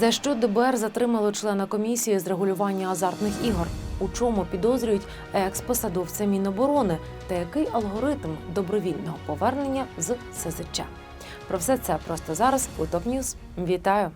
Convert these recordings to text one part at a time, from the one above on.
За що ДБР затримало члена комісії з регулювання азартних ігор? У чому підозрюють екс-посадовця Міноборони та який алгоритм добровільного повернення з СЗЧ? Про все це просто зараз у ТОП Ньюз. Вітаю!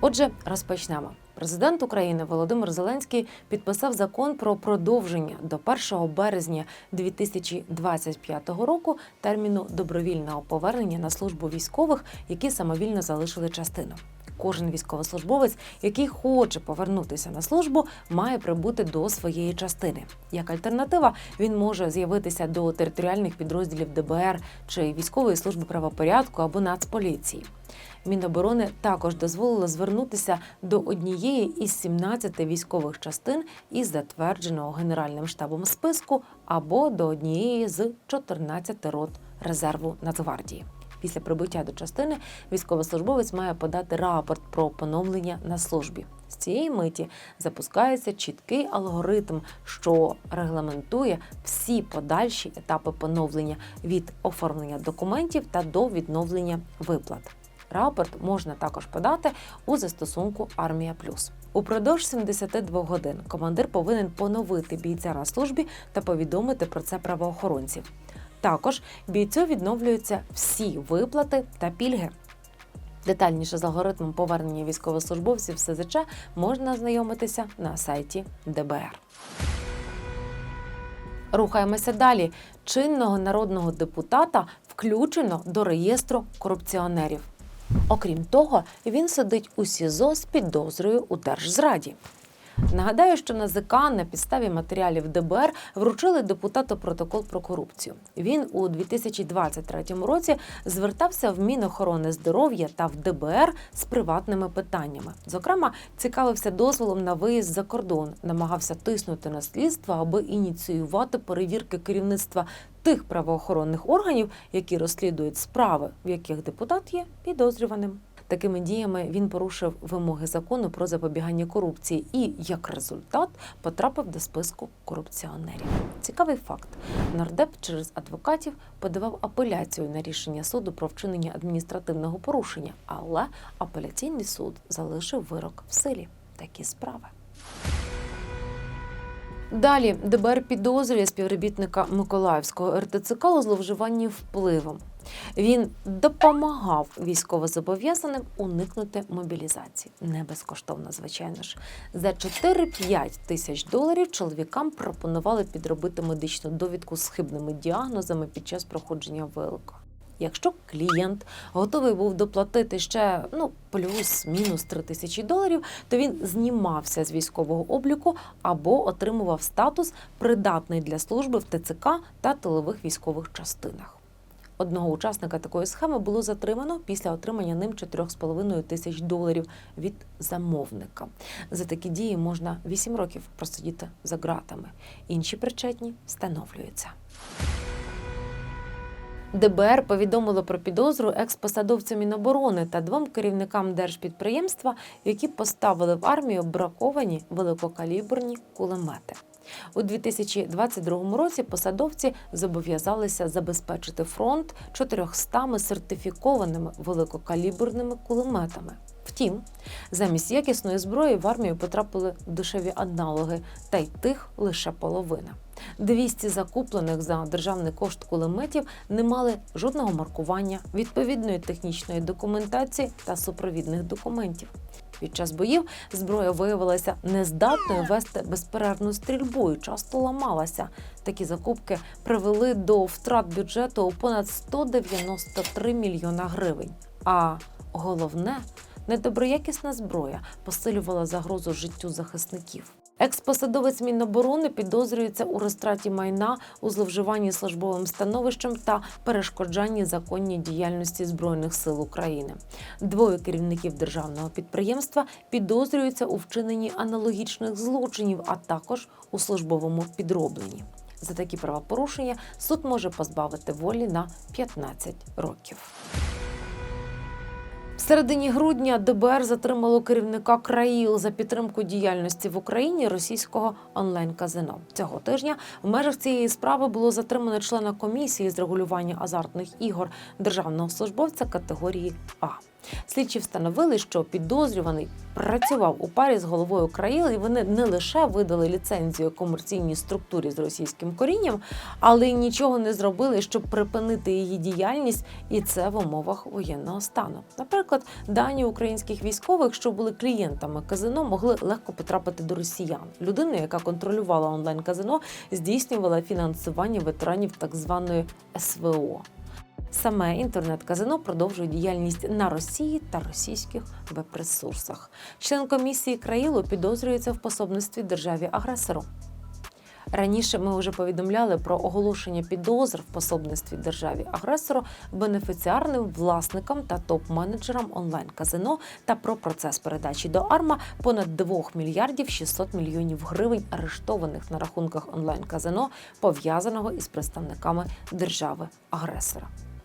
Отже, розпочнемо. Президент України Володимир Зеленський підписав закон про продовження до 1 березня 2025 року терміну добровільного повернення на службу військових, які самовільно залишили частину. Кожен військовослужбовець, який хоче повернутися на службу, має прибути до своєї частини. Як альтернатива, він може з'явитися до територіальних підрозділів ДБР чи військової служби правопорядку або Нацполіції. Міноборони також дозволило звернутися до однієї із 17 військових частин із затвердженого Генеральним штабом списку або до однієї з 14 рот резерву Нацгвардії. Після прибуття до частини військовослужбовець має подати рапорт про поновлення на службі. З цієї миті запускається чіткий алгоритм, що регламентує всі подальші етапи поновлення від оформлення документів та до відновлення виплат. Рапорт можна також подати у застосунку Армія Плюс. Упродовж 72 годин командир повинен поновити бійця на службі та повідомити про це правоохоронців. Також бійцю відновлюються всі виплати та пільги. Детальніше з алгоритмом повернення військовослужбовців СЗЧ можна ознайомитися на сайті ДБР. Рухаємося далі. Чинного народного депутата включено до реєстру корупціонерів. Окрім того, він сидить у СІЗО з підозрою у держзраді. Нагадаю, що НАЗК на підставі матеріалів ДБР вручили депутату протокол про корупцію. Він у 2023 році звертався в Мінохорони здоров'я та в ДБР з приватними питаннями. Зокрема, цікавився дозволом на виїзд за кордон, намагався тиснути на слідство, аби ініціювати перевірки керівництва тих правоохоронних органів, які розслідують справи, в яких депутат є підозрюваним. Такими діями він порушив вимоги закону про запобігання корупції і, як результат, потрапив до списку корупціонерів. Цікавий факт: нардеп через адвокатів подавав апеляцію на рішення суду про вчинення адміністративного порушення, але апеляційний суд залишив вирок в силі. Такі справи. Далі ДБР підозрює співробітника Миколаївського РТЦК у зловживанні впливом. Він допомагав військовозобов'язаним уникнути мобілізації. Не безкоштовно, звичайно ж. За 4-5 тисяч доларів чоловікам пропонували підробити медичну довідку з хибними діагнозами під час проходження ВЛК. Якщо клієнт готовий був доплатити ще ну плюс-мінус 3 тисячі доларів, то він знімався з військового обліку або отримував статус придатний для служби в ТЦК та тилових військових частинах. Одного учасника такої схеми було затримано після отримання ним 4,5 тисяч доларів від замовника. За такі дії можна 8 років просидіти за ґратами. Інші причетні встановлюються. ДБР повідомило про підозру експосадовцю Міноборони та двом керівникам держпідприємства, які поставили в армію браковані великокаліберні кулемети. У 2022 році посадовці зобов'язалися забезпечити фронт 400 сертифікованими великокаліберними кулеметами. Втім, замість якісної зброї в армію потрапили дешеві аналоги, та й тих лише половина. 200 закуплених за державний кошт кулеметів не мали жодного маркування, відповідної технічної документації та супровідних документів. Під час боїв зброя виявилася нездатною вести безперервну стрільбу і часто ламалася. Такі закупки привели до втрат бюджету у понад 193 мільйона гривень. А головне, недоброякісна зброя посилювала загрозу життю захисників. Експосадовець Міноборони підозрюється у розтраті майна, у зловживанні службовим становищем та перешкоджанні законній діяльності Збройних сил України. Двоє керівників державного підприємства підозрюються у вчиненні аналогічних злочинів, а також у службовому підробленні. За такі правопорушення суд може позбавити волі на 15 років. В середині грудня ДБР затримало керівника країл за підтримку діяльності в Україні російського онлайн-казино. Цього тижня в межах цієї справи було затримано члена комісії з регулювання азартних ігор державного службовця категорії А. Слідчі встановили, що підозрюваний працював у парі з головою країл, і вони не лише видали ліцензію комерційній структурі з російським корінням, але й нічого не зробили, щоб припинити її діяльність, і це в умовах воєнного стану. Наприклад, дані українських військових, що були клієнтами казино, могли легко потрапити до росіян. Людина, яка контролювала онлайн-казино, здійснювала фінансування ветеранів так званої СВО. Саме інтернет-казино продовжує діяльність на Росії та російських веб-ресурсах. Член комісії Країлу підозрюється в пособництві державі-агресору. Раніше ми вже повідомляли про оголошення підозр в пособництві державі-агресору бенефіціарним власникам та топ-менеджерам онлайн-казино та про процес передачі до АРМА понад 2 мільярдів 600 мільйонів гривень, арештованих на рахунках онлайн-казино, пов'язаного із представниками держави-агресора.